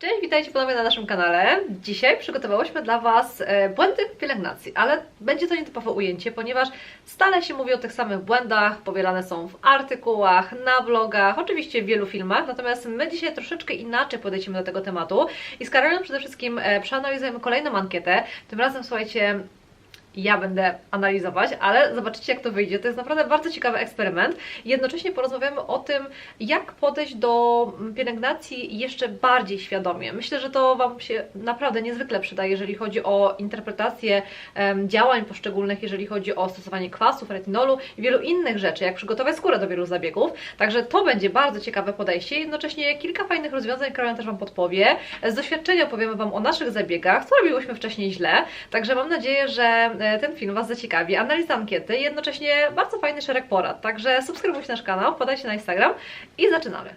Cześć, witajcie ponownie na naszym kanale. Dzisiaj przygotowałyśmy dla Was e, błędy pielęgnacji, ale będzie to nietypowe ujęcie, ponieważ stale się mówi o tych samych błędach, powielane są w artykułach, na vlogach, oczywiście w wielu filmach, natomiast my dzisiaj troszeczkę inaczej podejdziemy do tego tematu i z Karoliną przede wszystkim e, przeanalizujemy kolejną ankietę. Tym razem, słuchajcie, ja będę analizować, ale zobaczycie jak to wyjdzie. To jest naprawdę bardzo ciekawy eksperyment. Jednocześnie porozmawiamy o tym, jak podejść do pielęgnacji jeszcze bardziej świadomie. Myślę, że to Wam się naprawdę niezwykle przyda, jeżeli chodzi o interpretację em, działań poszczególnych, jeżeli chodzi o stosowanie kwasów, retinolu i wielu innych rzeczy, jak przygotować skórę do wielu zabiegów. Także to będzie bardzo ciekawe podejście. Jednocześnie kilka fajnych rozwiązań Karolina też Wam podpowie. Z doświadczenia opowiemy Wam o naszych zabiegach, co robiłyśmy wcześniej źle. Także mam nadzieję, że ten film Was zaciekawi. Analiza ankiety jednocześnie bardzo fajny szereg porad. Także subskrybujcie nasz kanał, podajcie na Instagram i zaczynamy.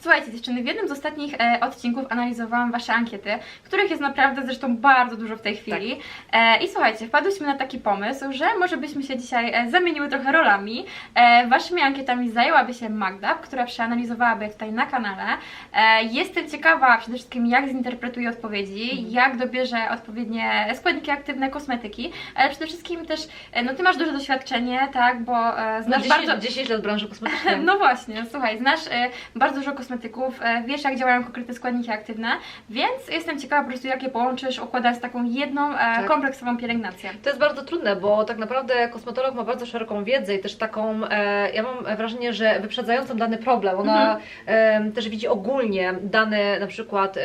Słuchajcie dziewczyny, w jednym z ostatnich e, odcinków analizowałam Wasze ankiety, których jest naprawdę zresztą bardzo dużo w tej chwili. E, I słuchajcie, wpadłyśmy na taki pomysł, że może byśmy się dzisiaj e, zamieniły trochę rolami. E, waszymi ankietami zajęłaby się Magda, która przeanalizowałaby je tutaj na kanale. E, jestem ciekawa przede wszystkim, jak zinterpretuje odpowiedzi, jak dobierze odpowiednie składniki aktywne, kosmetyki, ale przede wszystkim też, e, no Ty masz duże doświadczenie, tak, bo e, Na znasz 10, bardzo... 10 lat branży kosmetycznej. No właśnie, słuchaj, znasz e, bardzo dużo kosmetyków, e, wiesz jak działają konkretne składniki aktywne, więc jestem ciekawa po prostu jak je połączysz, układać taką jedną e, Tak. kompleksową pielęgnację. To jest bardzo trudne, bo tak naprawdę kosmetolog ma bardzo szeroką wiedzę i też taką, e, ja mam wrażenie, że wyprzedzającą dany problem. Ona em, też widzi ogólnie dane na przykład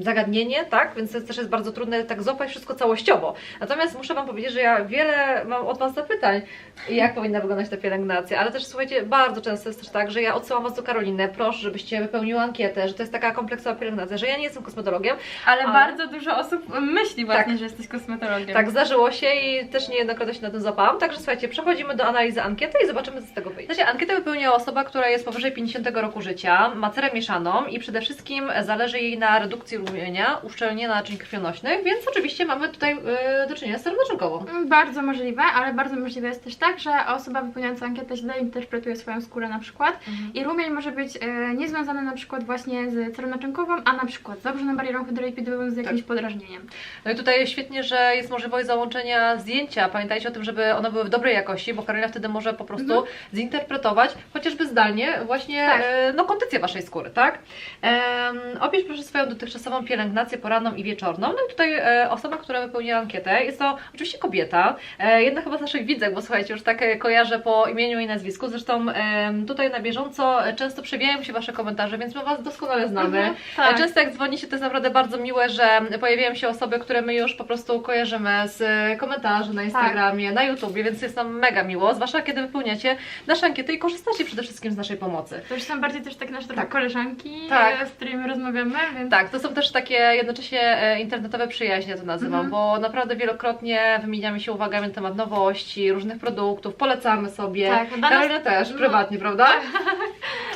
zagadnienie, tak? Więc to też jest bardzo trudne tak złapać wszystko całościowo. Natomiast muszę Wam powiedzieć, że ja wiele mam od Was zapytań, jak powinna wyglądać ta pielęgnacja, ale też słuchajcie, bardzo często jest też tak, że ja odsyłam Was do Karoliny, proszę, żebyście wypełniły ankietę, że to jest taka kompleksowa pielęgnacja, że ja nie jestem kosmetologiem, Ale, Ale- bardzo dużo osób myśli właśnie, Tak. że jesteś kosmetologiem. Tak, zdarzyło się i też niejednokrotnie się na tym złapałam. Także słuchajcie, przechodzimy do analizy ankiety i zobaczymy, co z tego wyjdzie. Słuchajcie, ankietę wypełniła osoba, która jest powyżej 50 roku życia, ma cerę mieszaną i przede wszystkim zależy jej na redukcji rumienia, uszczelnienia naczyń krwionośnych, więc oczywiście mamy tutaj yy, do czynienia z cerą naczynkową. Mm, Bardzo możliwe, ale bardzo możliwe jest też tak, że osoba wypełniająca ankietę źle interpretuje swoją skórę na przykład i rumień może być e, niezwiązany na przykład właśnie z cerą naczynkową, a na przykład z obrzoną barierą hydrolipidową z jakimś podrażnieniem. No i tutaj świetnie, że jest możliwość załączenia zdjęcia. Pamiętajcie o tym, żeby one były w dobrej jakości, bo Karolina wtedy może po prostu Mhm. zinterpretować, chociażby zdalnie, właśnie Tak. e, no, kondycję Waszej skóry, tak? Em, opisz proszę swoją dotychczasową pielęgnację poranną i wieczorną. No i tutaj e, osoba, która wypełniła ankietę, jest to oczywiście kobieta, e, jedna chyba z naszych widzek, bo słuchajcie, już tak e, kojarzę po imieniu i nazwisku. Zresztą em, tutaj na bieżąco e, często przewijają się Wasze komentarze, więc my Was doskonale znamy. Mhm, tak. E, Często jak dzwonicie, to jest naprawdę bardzo miłe, że pojawiają się osoby, które my już po prostu kojarzymy z komentarzy na Instagramie, na YouTubie, więc jest nam mega miło, zwłaszcza kiedy wypełniacie nasze ankiety i korzystacie przede wszystkim z naszej pomocy. To już są bardziej też tak nasze Tak. koleżanki, Tak. z którymi rozmawiamy, więc Tak, to są też takie jednocześnie e, internetowe przyjaźnie, to nazywam, Mhm. bo naprawdę wielokrotnie wymieniamy się uwagami na temat nowości, różnych produktów, polecamy sobie. Tak, nas- Karolina też, no. prywatnie, prawda?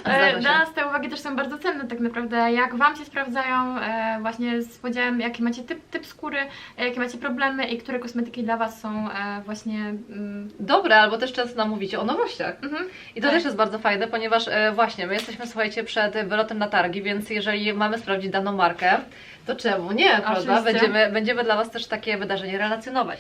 E, się. Dla nas te uwagi też są bardzo cenne tak naprawdę, jak Wam się sprawdzają, e, właśnie z podziałem jaki macie typ, typ skóry, e, jakie macie problemy i które kosmetyki dla Was są e, właśnie... Mm, Dobre, albo też często nam mówicie o nowościach. mhm. I to Tak. też jest bardzo fajne, ponieważ właśnie my jesteśmy, słuchajcie, przed wylotem na targi, więc jeżeli mamy sprawdzić daną markę, to czemu nie, prawda? Oczywiście. Będziemy, będziemy dla Was też takie wydarzenie relacjonować.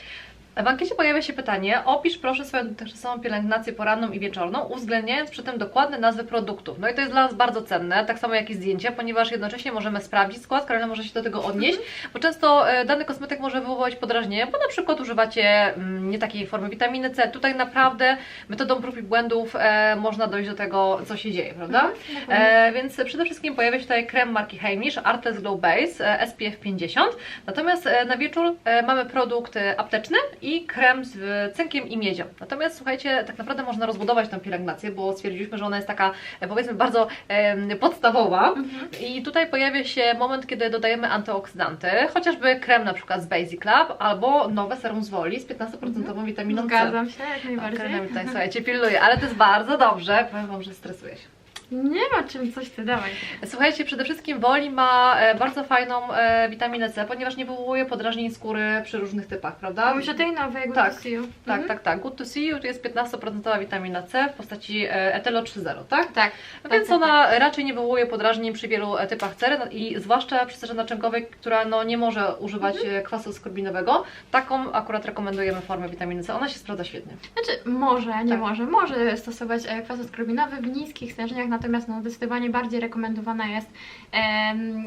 W ankiecie pojawia się pytanie, opisz proszę swoją dotychczasową pielęgnację poranną i wieczorną, uwzględniając przy tym dokładne nazwy produktów. No i to jest dla nas bardzo cenne, tak samo jak i zdjęcia, ponieważ jednocześnie możemy sprawdzić skład, Karolina może się do tego odnieść, bo często e, dany kosmetyk może wywołać podrażnienie, bo na przykład używacie mm, nie takiej formy witaminy C. Tutaj naprawdę metodą prób i błędów e, można dojść do tego, co się dzieje, prawda? E, więc przede wszystkim pojawia się tutaj krem marki Heimish Artes Glow Base e, SPF 50. Natomiast na wieczór mamy produkt apteczny i krem z e, cynkiem i miedzią. Natomiast słuchajcie, tak naprawdę można rozbudować tę pielęgnację, bo stwierdziliśmy, że ona jest taka e, powiedzmy bardzo e, podstawowa. I tutaj pojawia się moment, kiedy dodajemy antyoksydanty, chociażby krem na przykład z Basic Lab albo nowe serum z Woli z 15% witaminą C. Zgadzam się, jak O, najbardziej. Karolina mi tutaj, słuchajcie, pilnuje, ale to jest bardzo dobrze. Powiem Wam, że stresuję się. Nie ma czym coś ty dawaj. Słuchajcie, przede wszystkim Woli ma e, bardzo fajną e, witaminę C, ponieważ nie wywołuje podrażnień skóry przy różnych typach, prawda? Mówisz o tej nowej, Good Tak, to see you. Tak, Mhm. tak, tak. Good to see you, tu jest 15% witamina C w postaci e, etylo 3.0, tak? Tak. Więc tak, ona raczej nie wywołuje podrażnień przy wielu e, typach cery no i zwłaszcza przy cerze naczynkowej, która no, nie może używać Mhm. kwasu skorbinowego. Taką akurat rekomendujemy formę witaminy C. Ona się sprawdza świetnie. Znaczy, może, nie Tak. może, może stosować kwas ascorbinowy w niskich stężeniach, natomiast no, zdecydowanie bardziej rekomendowana jest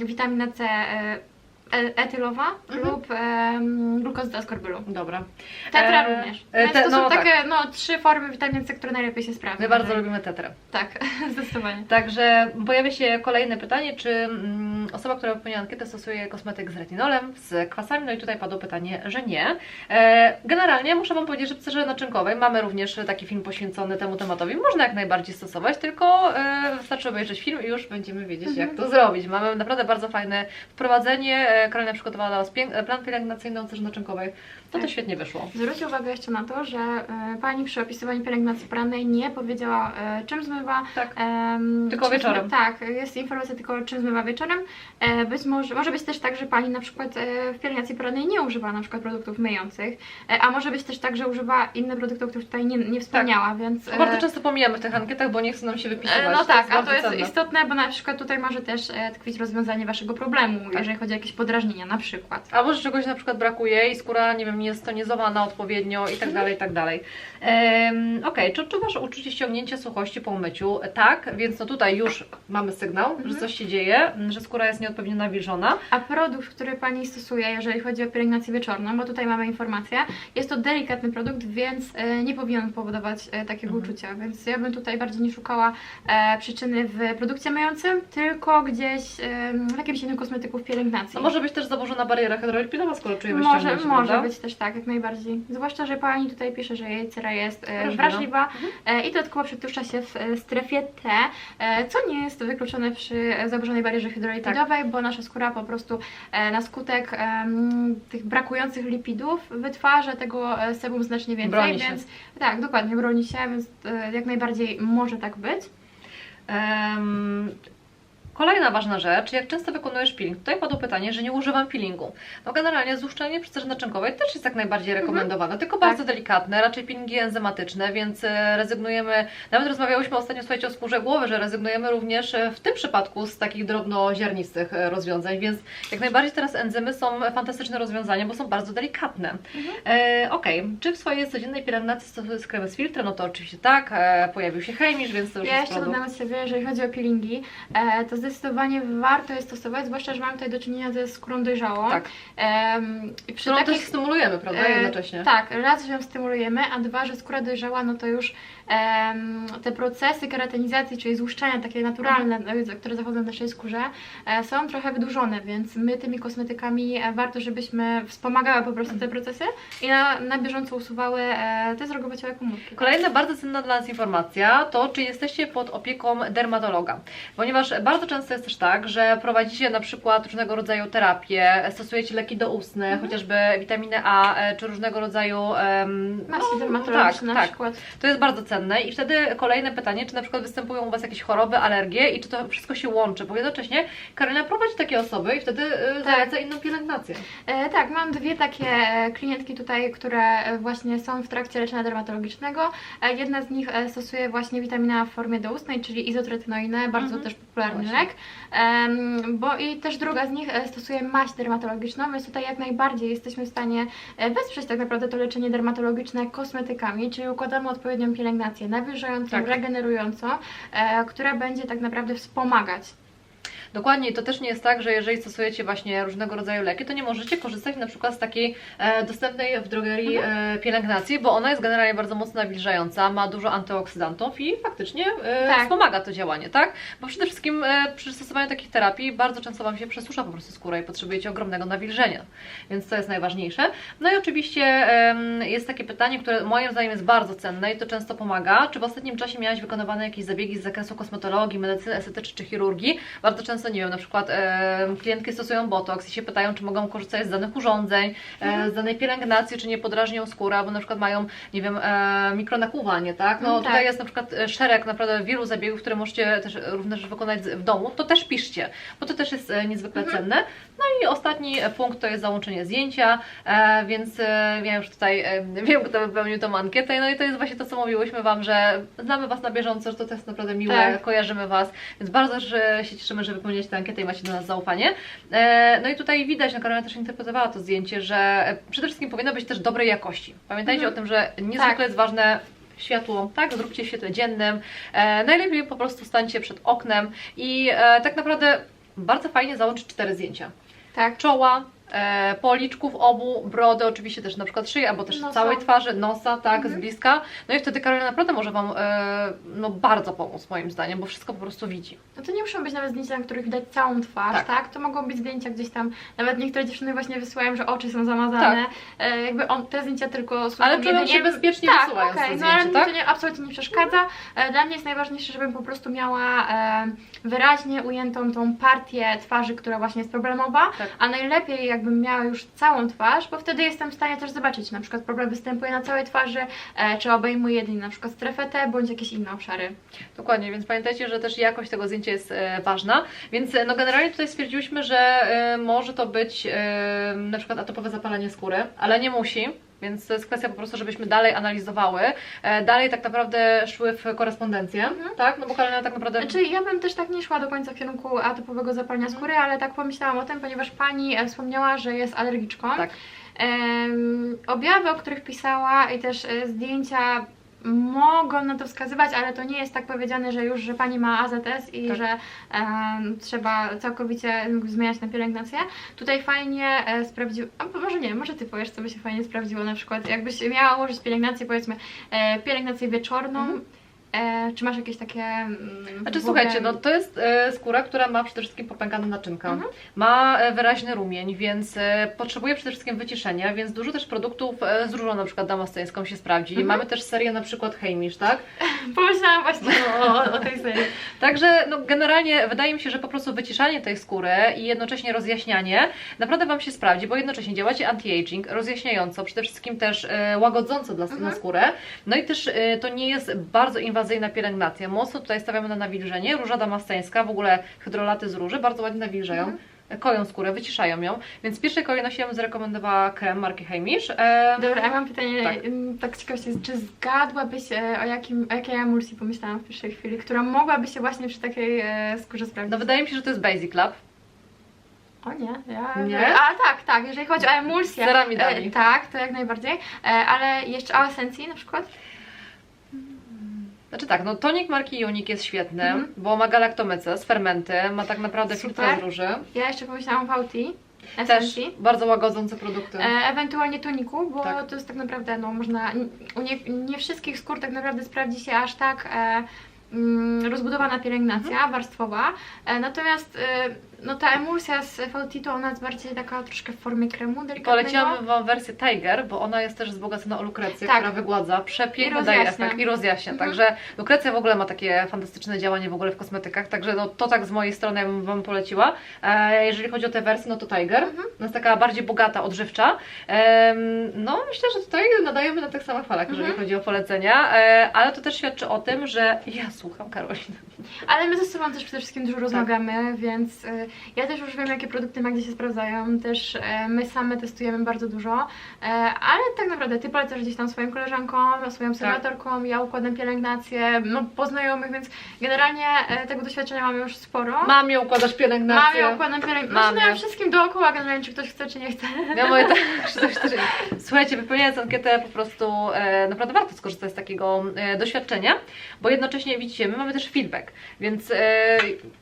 witamina C e- etylowa Mhm. lub em, glukozyda ascorbylu. Dobra. Tetra E, również. e, Więc te- to są no tak. takie no, trzy formy witaminy C, które najlepiej się sprawdzają. My bardzo lubimy tetrę. Tak, zdecydowanie. Także pojawia się kolejne pytanie, czy mm, osoba, która wypełnia ankietę stosuje kosmetyk z retinolem, z kwasami, no i tutaj padło pytanie, że nie. E, generalnie muszę Wam powiedzieć, że w cerze naczynkowej mamy również taki film poświęcony temu tematowi. Można jak najbardziej stosować, tylko e, wystarczy obejrzeć film i już będziemy wiedzieć, jak to zrobić. Mamy naprawdę bardzo fajne wprowadzenie. Karolina przygotowała dla Was plan pielęgnacyjny o cerze to Tak. świetnie wyszło. Zwróćcie uwagę jeszcze na to, że e, Pani przy opisywaniu pielęgnacji porannej nie powiedziała e, czym zmywa. Tak. em, Tylko czym wieczorem. Zmywa, tak, jest informacja tylko czym zmywa wieczorem. E, być może, może być też tak, że Pani na przykład e, w pielęgnacji porannej nie używa na przykład produktów myjących, e, a może być też tak, że używa innych produktów, których tutaj nie, nie wspomniała, więc... To bardzo często pomijamy w tych ankietach, bo nie chcą nam się wypisywać. E, No tak, a bardzo to jest cenne. istotne, bo na przykład tutaj może też e, tkwić rozwiązanie Waszego problemu, Tak. jeżeli chodzi o jakieś podrażnienia na przykład. Albo że czegoś na przykład brakuje i skóra, nie wiem, jest tonizowana odpowiednio i tak dalej, i tak dalej. Ehm, Okej, czy odczuwasz uczucie ściągnięcia suchości po umyciu? Tak, więc no tutaj już mamy sygnał, że coś się dzieje, że skóra jest nieodpowiednio nawilżona. A produkt, który Pani stosuje, jeżeli chodzi o pielęgnację wieczorną, bo tutaj mamy informację, jest to delikatny produkt, więc e, nie powinien powodować e, takiego Mhm. uczucia, więc ja bym tutaj bardziej nie szukała e, przyczyny w produkcie myjącym, tylko gdzieś w jakimś innym kosmetyku w pielęgnacji. No może być też zaburzona bariera hydroelipinowa, skoro czujemy Może, ściągnięcie, może prawda? być też tak, jak najbardziej. Zwłaszcza, że Pani tutaj pisze, że jej cera jest e, Wrażliwa. wrażliwa e, i dodatkowo przetłuszcza się w e, strefie T, co nie jest wykluczone przy zaburzonej barierze hydrolipidowej, bo nasza skóra po prostu na skutek tych brakujących lipidów wytwarza tego sebum znacznie więcej, Broni się. więc tak, dokładnie, broni się, więc jak najbardziej może tak być. Em, Kolejna ważna rzecz, jak często wykonujesz peeling? Tutaj padło pytanie, że nie używam peelingu. No generalnie złuszczenie przy naczynkowej też jest jak najbardziej rekomendowane, tylko Tak. bardzo delikatne, raczej peelingi enzymatyczne, więc e, rezygnujemy, nawet rozmawiałyśmy ostatnio, słuchajcie, o skórze głowy, że rezygnujemy również e, w tym przypadku z takich drobnoziarnistych e, rozwiązań, więc jak najbardziej teraz enzymy są fantastyczne rozwiązania, bo są bardzo delikatne. E, Okej, czy w swojej codziennej pielęgnacji stosujesz kremy z filtrem? No to oczywiście tak, e, pojawił się chemisz, więc to już Ja jeszcze dodam od siebie, jeżeli chodzi o peelingi, e, to zdecydowanie warto je stosować, zwłaszcza, że mamy tutaj do czynienia ze skórą dojrzałą. Tak. Em, i przy Którą takich też stymulujemy, prawda, E, jednocześnie. Tak, raz, że ją stymulujemy, a dwa, że skóra dojrzała, no to już em, te procesy keratinizacji, czyli złuszczenia takie naturalne, Mhm. no, które zachodzą w naszej skórze, e, są trochę wydłużone, więc my tymi kosmetykami e, warto, żebyśmy wspomagały po prostu te Mhm. procesy i na, na bieżąco usuwały e, te zrogowociałe komórki. Kolejna bardzo cenna dla nas informacja to, czy jesteście pod opieką dermatologa. Ponieważ bardzo często jest też tak, że prowadzicie na przykład różnego rodzaju terapie, stosujecie leki doustne, Mhm. chociażby witaminę A, e, czy różnego rodzaju... em, Maski no, dermatologiczne tak, na tak. przykład. To jest bardzo cenne i wtedy kolejne pytanie, czy na przykład występują u Was jakieś choroby, alergie i czy to wszystko się łączy, bo jednocześnie Karolina prowadzi takie osoby i wtedy y, zaleca inną pielęgnację. E, tak, mam dwie takie e, klientki tutaj, które e, właśnie są w trakcie leczenia dermatologicznego. E, jedna z nich e, stosuje właśnie witaminę w formie doustnej, czyli izotretinoinę, bardzo Mhm. też popularny Właśnie. Em, bo i też druga z nich e, stosuje maść dermatologiczną, więc tutaj jak najbardziej jesteśmy w stanie e, wesprzeć tak naprawdę to leczenie dermatologiczne kosmetykami, czyli układamy odpowiednią pielęgnację nawilżającą, Tak. regenerującą, e, która będzie tak naprawdę wspomagać Dokładnie, to też nie jest tak, że jeżeli stosujecie właśnie różnego rodzaju leki, to nie możecie korzystać na przykład z takiej e, dostępnej w drogerii Mhm. e, pielęgnacji, bo ona jest generalnie bardzo mocno nawilżająca, ma dużo antyoksydantów i faktycznie e, Tak. wspomaga to działanie, tak? Bo przede wszystkim e, przy stosowaniu takich terapii bardzo często Wam się przesusza po prostu skóra i potrzebujecie ogromnego nawilżenia, więc to jest najważniejsze. No i oczywiście em, jest takie pytanie, które moim zdaniem jest bardzo cenne i to często pomaga. Czy w ostatnim czasie miałaś wykonywane jakieś zabiegi z zakresu kosmetologii, medycyny estetycznej czy chirurgii? Bardzo często często, nie wiem, na przykład e, klientki stosują botoks i się pytają, czy mogą korzystać z danych urządzeń, e, z danej pielęgnacji, czy nie podrażnią skóry, albo na przykład mają, nie wiem, e, mikronakłuwanie, tak? No tutaj tak. jest na przykład e, szereg naprawdę wielu zabiegów, które możecie też również wykonać w domu, to też piszcie, bo to też jest e, niezwykle Mhm. cenne. No i ostatni punkt to jest załączenie zdjęcia, e, więc e, ja już tutaj e, wiem, kto wypełnił tą ankietę, no i to jest właśnie to, co mówiłyśmy Wam, że znamy Was na bieżąco, że to jest naprawdę miłe, Tak. kojarzymy Was, więc bardzo że się cieszymy, że wypełniacie tę ankietę i macie do nas zaufanie. E, No i tutaj widać, no Karolina też interpretowała to zdjęcie, że przede wszystkim powinno być też dobrej jakości. Pamiętajcie Mhm. o tym, że niezwykle Tak. jest ważne światło, tak? Zróbcie w świetle dziennym. E, najlepiej po prostu stańcie przed oknem i e, tak naprawdę bardzo fajnie załączyć cztery zdjęcia. Tak. Czoła, policzków obu, brody, oczywiście też na przykład szyję, albo też Nosa. całej twarzy, nosa, tak, Mhm. z bliska. No i wtedy Karolina naprawdę może Wam e, no, bardzo pomóc moim zdaniem, bo wszystko po prostu widzi. No to nie muszą być nawet zdjęcia, na których widać całą twarz, Tak. tak? To mogą być zdjęcia gdzieś tam, nawet niektóre dziewczyny właśnie wysyłają, że oczy są zamazane. E, jakby on, te zdjęcia tylko Tak. Ale czują się bezpiecznie tak, wysyłając te no ale mi tak? to nie, absolutnie nie przeszkadza. E, Dla mnie jest najważniejsze, żebym po prostu miała e, wyraźnie ujętą tą partię twarzy, która właśnie jest problemowa, Tak. a najlepiej jakbym miała już całą twarz, bo wtedy jestem w stanie też zobaczyć, na przykład problem występuje na całej twarzy, e, czy obejmuje jedynie na przykład strefę T, bądź jakieś inne obszary. Dokładnie, więc pamiętajcie, że też jakość tego zdjęcia jest e, ważna. Więc e, no generalnie tutaj stwierdziłyśmy, że może to być na przykład atopowe zapalenie skóry, ale nie musi. Więc to jest kwestia po prostu, żebyśmy dalej analizowały, e, dalej tak naprawdę szły w korespondencję, tak? No bo Karolina tak naprawdę... Znaczy, ja bym też tak nie szła do końca w kierunku atopowego zapalenia Mhm. skóry, ale tak pomyślałam o tym, ponieważ pani e, wspomniała, że jest alergiczką. Tak. Objawy, o których pisała i też e, zdjęcia mogą na to wskazywać, ale to nie jest tak powiedziane, że już, że pani ma AZS i Tak. że em, trzeba całkowicie zmieniać na pielęgnację. Tutaj fajnie e, sprawdził, a może nie, może ty powiesz, co by się fajnie sprawdziło na przykład, jakbyś miała ułożyć pielęgnację, powiedzmy e, pielęgnację wieczorną, Mhm. E, czy masz jakieś takie. Mm, Znaczy słuchajcie, no to jest e, skóra, która ma przede wszystkim popękaną naczynkę, Mhm. ma e, wyraźny rumień, więc e, potrzebuje przede wszystkim wyciszenia, więc dużo też produktów e, z różą na przykład damastyńską się sprawdzi. Mhm. Mamy też serię na przykład Heimish, tak? Pomyślałam właśnie o, o tej serii. Także no, generalnie wydaje mi się, że po prostu wyciszanie tej skóry i jednocześnie rozjaśnianie naprawdę Wam się sprawdzi, bo jednocześnie działacie anti-aging, rozjaśniająco, przede wszystkim też e, łagodząco dla, Mhm. na skórę. No i też e, to nie jest bardzo inwazyjna pielęgnacja. Mocno tutaj stawiamy na nawilżenie. Róża damasteńska, w ogóle hydrolaty z róży bardzo ładnie nawilżają. Mhm. Koją skórę, wyciszają ją, więc w pierwszej kolejności ja bym zarekomendowała krem marki Heimish. E, Dobra, ja mam pytanie, Tak. tak, ciekawie, czy zgadłabyś e, o, jakim, o jakiej emulsji pomyślałam w pierwszej chwili, która mogłaby się właśnie przy takiej e, skórze sprawdzić? no wydaje mi się, że to jest Basic Lab. O nie, ja... Nie? A tak, tak, jeżeli chodzi o emulsję. Z ceramidami. E, tak, to jak najbardziej, e, ale jeszcze o esencji na przykład? Znaczy tak, no tonik marki Unique jest świetny, Mhm. bo ma galaktomycę z fermenty, ma tak naprawdę filtr z róży. Ja jeszcze pomyślałam o VT, Też bardzo łagodzące produkty. E, ewentualnie toniku, bo Tak. to jest tak naprawdę, no można, nie, nie wszystkich skór tak naprawdę sprawdzi się aż tak e, mm, rozbudowana pielęgnacja Mhm. warstwowa, e, natomiast e, no ta emulsja z VT to ona jest bardziej taka troszkę w formie kremu delikatnego. Poleciłam Wam wersję Tiger, bo ona jest też wzbogacona o lukrecję, Tak. która wygładza, przepięknie I daje rozjaśnia. efekt i rozjaśnia. Mhm. Także lukrecja w ogóle ma takie fantastyczne działanie w ogóle w kosmetykach, także no, to tak z mojej strony ja bym Wam poleciła. E, jeżeli chodzi o te wersje, no to Tiger, Mhm. ona jest taka bardziej bogata, odżywcza. Em, no myślę, że tutaj nadajemy na tych samych falach, jeżeli Mhm. chodzi o polecenia, e, ale to też świadczy o tym, że ja słucham Karoliny. Ale my ze sobą też przede wszystkim Tak. dużo rozmawiamy, więc y, ja też już wiem, jakie produkty ma gdzie się sprawdzają. Też e, my same testujemy bardzo dużo. E, ale tak naprawdę ty polecasz gdzieś tam swoim koleżankom, Tak. swoją obserwatorką, ja układam pielęgnację, no po znajomych, więc generalnie e, tego doświadczenia mamy już sporo. Mam ją układasz pielęgnację. Mamy układam pielęgnację. Znaczy, no, wszystkim dookoła generalnie, czy ktoś chce, czy nie chce. Ja mówię tak, że coś też... Słuchajcie, wypełniając ankietę po prostu naprawdę warto skorzystać z takiego doświadczenia, bo jednocześnie widzicie, my mamy też feedback, więc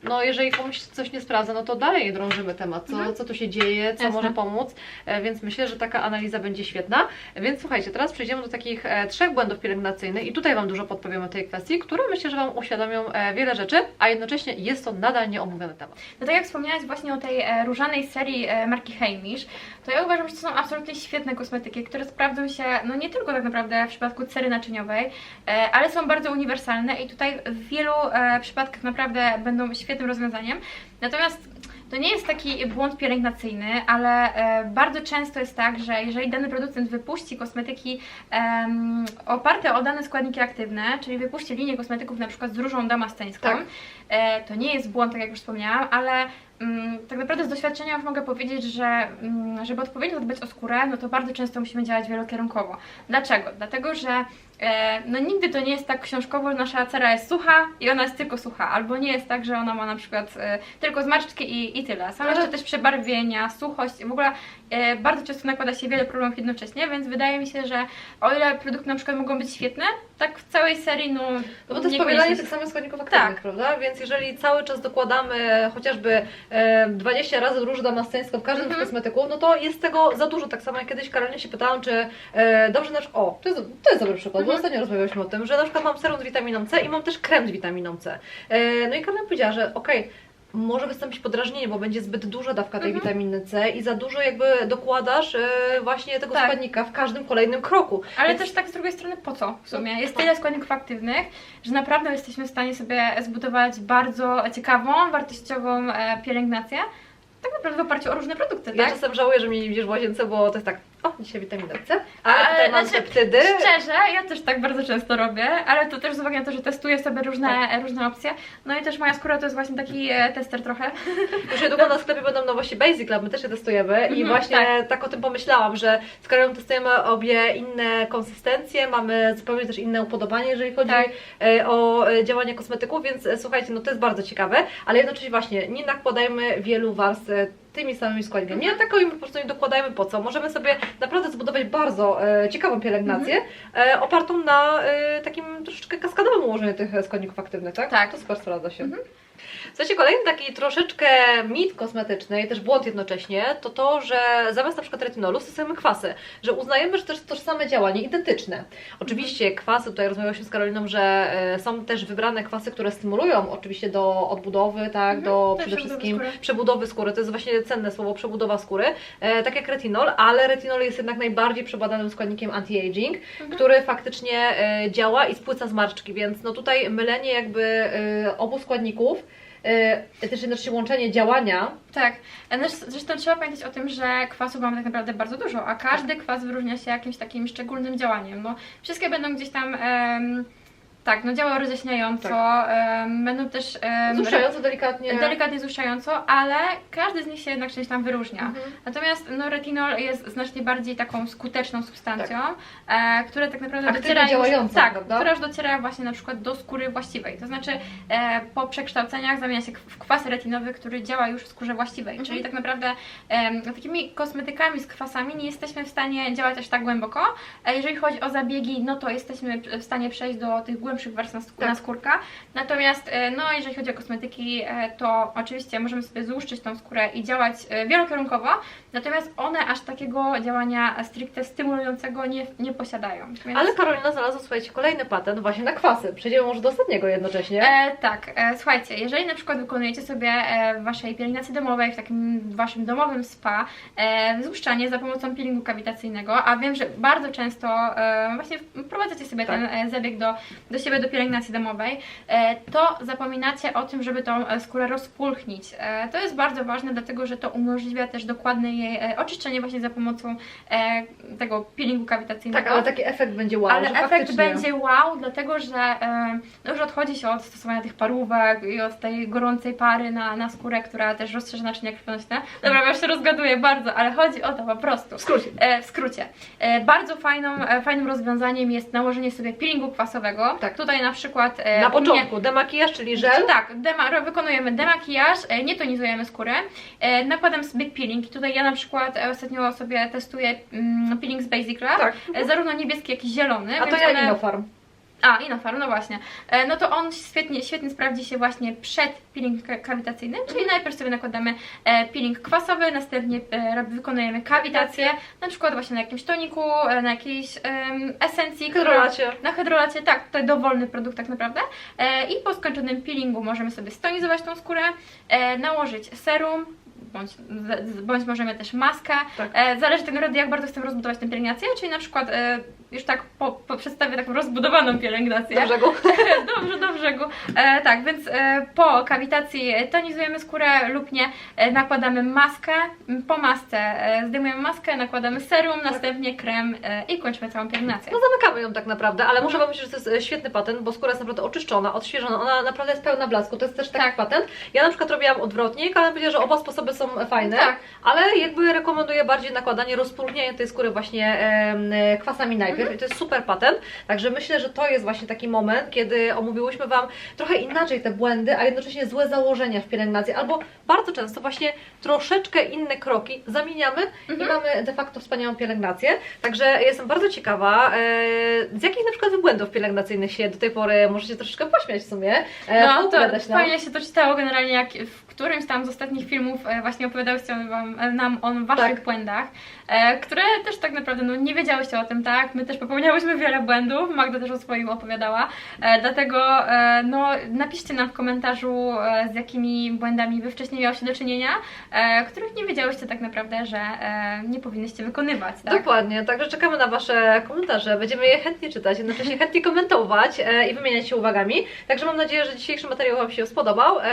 no jeżeli komuś coś nie sprawdza, no to dalej drążymy temat, co, Mhm. co tu się dzieje, co Jasne. może pomóc, e, więc myślę, że taka analiza będzie świetna. Więc słuchajcie, teraz przejdziemy do takich e, trzech błędów pielęgnacyjnych i tutaj Wam dużo podpowiemy o tej kwestii, które myślę, że Wam uświadomią e, wiele rzeczy, a jednocześnie jest to nadal nieomówiony temat. No tak jak wspomniałaś właśnie o tej różanej serii marki Heimish, to ja uważam, że to są absolutnie świetne kosmetyki, które sprawdzą się no nie tylko tak naprawdę w przypadku cery naczyniowej, e, ale są bardzo uniwersalne i tutaj w wielu e, przypadkach naprawdę będą świetnym rozwiązaniem. Natomiast to nie jest taki błąd pielęgnacyjny, ale e, bardzo często jest tak, że jeżeli dany producent wypuści kosmetyki oparte o dane składniki aktywne, czyli wypuści linię kosmetyków na przykład z różą damasteńską, Tak. E, to nie jest błąd, tak jak już wspomniałam, ale mm, tak naprawdę z doświadczenia już mogę powiedzieć, że mm, żeby odpowiednio zadbać o skórę, no to bardzo często musimy działać wielokierunkowo. Dlaczego? Dlatego, że e, no nigdy to nie jest tak książkowo, że nasza cera jest sucha i ona jest tylko sucha, albo nie jest tak, że ona ma na przykład e, tylko zmarszczki i, i tyle. Są jeszcze też przebarwienia, suchość, w ogóle bardzo często nakłada się wiele problemów jednocześnie, więc wydaje mi się, że o ile produkty na przykład mogą być świetne, tak w całej serii no No bo to jest powielanie tych samych składników aktywnych, Tak. prawda? Więc jeżeli cały czas dokładamy chociażby e, 20 razy róż damasteńską w każdym z kosmetyków, no to jest tego za dużo. Tak samo jak kiedyś Karolinie się pytałam, czy e, dobrze na przykład, o, to jest, to jest dobry przykład, bo Mhm. ostatnio rozmawialiśmy o tym, że na przykład mam serum z witaminą C i mam też krem z witaminą C. E, no i Karolina powiedziała, że okej, może wystąpić podrażnienie, bo będzie zbyt duża dawka tej Mhm. witaminy C i za dużo jakby dokładasz e, właśnie tego Tak. składnika w każdym kolejnym kroku. Ale Więc- też tak z drugiej strony po co w sumie? Jest tyle składników aktywnych, że naprawdę jesteśmy w stanie sobie zbudować bardzo ciekawą, wartościową e, pielęgnację. Tak naprawdę w oparciu o różne produkty, Ja tak? czasem żałuję, że mnie nie widzisz w łazience, bo to jest tak, o, dzisiaj witamina C, a Ale, tutaj mam znaczy, peptydy. Szczerze, ja też tak bardzo często robię, ale to też z uwagi na to, że testuję sobie różne, Tak. różne opcje. No i też moja skóra to jest właśnie taki e, tester trochę. Już niedługo na sklepie będą nowości Basic Lab, my też je testujemy i Mhm, właśnie tak. tak. o tym pomyślałam, że z Karolą testujemy obie inne konsystencje, mamy zupełnie też inne upodobanie, jeżeli chodzi Tak. e, o e, działanie kosmetyków, więc e, słuchajcie, no to jest bardzo ciekawe, ale jednocześnie właśnie nie nakładajmy wielu warstw tymi samymi składnikami. Nie atakujmy, po prostu nie dokładajmy po co. Możemy sobie naprawdę zbudować bardzo e, ciekawą pielęgnację, e, opartą na e, takim troszeczkę kaskadowym ułożeniu tych składników aktywnych, tak? Tak. To super sprawdza się. Słuchajcie, kolejny taki troszeczkę mit kosmetyczny i też błąd jednocześnie, to to, że zamiast na przykład retinolu stosujemy kwasy, że uznajemy, że to jest tożsame działanie, identyczne. Oczywiście kwasy, tutaj rozmawialiśmy z Karoliną, że e, są też wybrane kwasy, które stymulują oczywiście do odbudowy, tak, Mhm, do przede wszystkim skóry. przebudowy skóry, to jest właśnie cenne słowo, przebudowa skóry, e, tak jak retinol, ale retinol jest jednak najbardziej przebadanym składnikiem anti-aging, Mhm. który faktycznie e, działa i spłyca zmarszczki, więc no tutaj mylenie jakby e, obu składników, e, też jednocześnie łączenie działania, Tak. Zresztą trzeba pamiętać o tym, że kwasów mamy tak naprawdę bardzo dużo, a każdy kwas wyróżnia się jakimś takim szczególnym działaniem. No, wszystkie będą gdzieś tam. em, tak, no działały rozjaśniająco, em, będą też zruszająco delikatnie. delikatnie złuszczająco, ale każdy z nich się jednak czymś tam wyróżnia. Mhm. Natomiast no, retinol jest znacznie bardziej taką skuteczną substancją, e, która tak naprawdę Aktywnie dociera już, działającą, tak, prawda? która już dociera właśnie na przykład do skóry właściwej. To znaczy e, po przekształceniach zamienia się w kwas retinowy, który działa już w skórze właściwej. Mhm. Czyli tak naprawdę em, takimi kosmetykami z kwasami nie jesteśmy w stanie działać aż tak głęboko. Jeżeli chodzi o zabiegi, no to jesteśmy w stanie przejść do tych głębszych warstw na, skó- Tak. Natomiast e, no jeżeli chodzi o kosmetyki, e, to oczywiście możemy sobie złuszczyć tą skórę i działać e, wielokierunkowo, natomiast one aż takiego działania stricte stymulującego nie, nie posiadają. Więc... Ale Karolina znalazła, słuchajcie, kolejny patent właśnie na kwasy. Przejdziemy może do ostatniego jednocześnie. E, tak, e, słuchajcie, jeżeli na przykład wykonujecie sobie w waszej pielęgnacji domowej, w takim waszym domowym spa, e, złuszczanie za pomocą peelingu kawitacyjnego, a wiem, że bardzo często e, właśnie wprowadzacie sobie Tak. ten zabieg do, do siebie do pielęgnacji domowej, e, to zapominacie o tym, żeby tą e, skórę rozpulchnić. E, to jest bardzo ważne, dlatego że to umożliwia też dokładne jej oczyszczenie właśnie za pomocą tego peelingu kawitacyjnego. tak, ale taki efekt będzie wow, Ale efekt faktycznie... będzie wow, dlatego że no już odchodzi się od stosowania tych parówek i od tej gorącej pary na, na skórę, która też rozszerza naczynia krwionośne. Dobra, ja się rozgaduję bardzo, ale chodzi o to po prostu. W skrócie. W skrócie. Bardzo fajną, fajnym rozwiązaniem jest nałożenie sobie peelingu kwasowego. Tak. Tutaj na przykład e, Na u mnie- początku demakijaż, czyli żel. tak, dema, wykonujemy demakijaż, e, nie tonizujemy skórę, e, nakładam sobie peeling. Tutaj ja na przykład e, ostatnio sobie testuję mm, peeling z Basic Lab, Tak. e, zarówno niebieski, jak i zielony. A to ja one- Inofarm. A, Inofarm, no właśnie. E, No to on świetnie, świetnie sprawdzi się właśnie przed peeling ka- kawitacyjnym, czyli Mhm. najpierw sobie nakładamy e, peeling kwasowy, następnie e, wykonujemy kawitację, na przykład właśnie na jakimś toniku, e, na jakiejś em, esencji, Hydrolacie. na hydrolacie, tak, tutaj dowolny produkt tak naprawdę. E, I po skończonym peelingu możemy sobie stonizować tą skórę, e, nałożyć serum, bądź, bądź możemy też maskę. Tak. E, zależy tak naprawdę jak bardzo chcemy rozbudować tę pielęgnację, czyli na przykład e, już tak po, po przedstawię taką rozbudowaną pielęgnację. Do brzegu. dobrze, do brzegu. E, tak, więc e, po kawitacji tonizujemy skórę lub nie, e, nakładamy maskę. Po masce e, zdejmujemy maskę, nakładamy serum, następnie krem e, i kończymy całą pielęgnację. No zamykamy ją tak naprawdę, ale muszę Wam powiedzieć, że to jest e, świetny patent, bo skóra jest naprawdę oczyszczona, odświeżona, ona naprawdę jest pełna blasku, to jest też taki Tak. patent. Ja na przykład robiłam odwrotnie, ale powiedziała, że oba sposoby są fajne, Tak. ale jakby rekomenduję bardziej nakładanie, rozpróżnianie tej skóry właśnie e, kwasami najpierw Mhm. i to jest super patent, także myślę, że to jest właśnie taki moment, kiedy omówiłyśmy Wam trochę inaczej te błędy, a jednocześnie złe założenia w pielęgnacji, albo bardzo często właśnie troszeczkę inne kroki zamieniamy i Mhm. mamy de facto wspaniałą pielęgnację. Także jestem bardzo ciekawa, e, z jakich na przykład błędów pielęgnacyjnych się do tej pory możecie troszeczkę pośmiać w sumie. E, No, to fajnie się to czytało generalnie, jak w którymś tam z ostatnich filmów e, właśnie opowiadałyście wam, e, nam o waszych Tak. błędach, e, które też tak naprawdę no, nie wiedziałyście o tym, tak? My też popełniałyśmy wiele błędów, Magda też o swoim opowiadała, dlatego no, napiszcie nam w komentarzu, z jakimi błędami wy wcześniej miałyście do czynienia, których nie wiedziałyście tak naprawdę, że nie powinnyście wykonywać, tak? Dokładnie, także czekamy na Wasze komentarze. Będziemy je chętnie czytać, jednocześnie chętnie komentować i wymieniać się uwagami. Także mam nadzieję, że dzisiejszy materiał Wam się spodobał. E,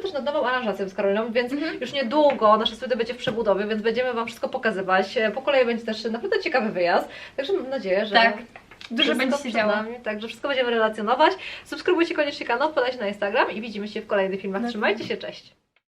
pracujemy też nad nową aranżacją z Karoliną, więc Mhm. już niedługo nasze studio będzie w przebudowie, więc będziemy Wam wszystko pokazywać. E, Po kolei będzie też naprawdę ciekawy wyjazd. Także mam nadzieję, że. Tak. Dużo będzie się działo. nami, Także wszystko będziemy relacjonować. Subskrybujcie koniecznie kanał, wpadajcie na Instagram i widzimy się w kolejnych filmach. Trzymajcie się, cześć!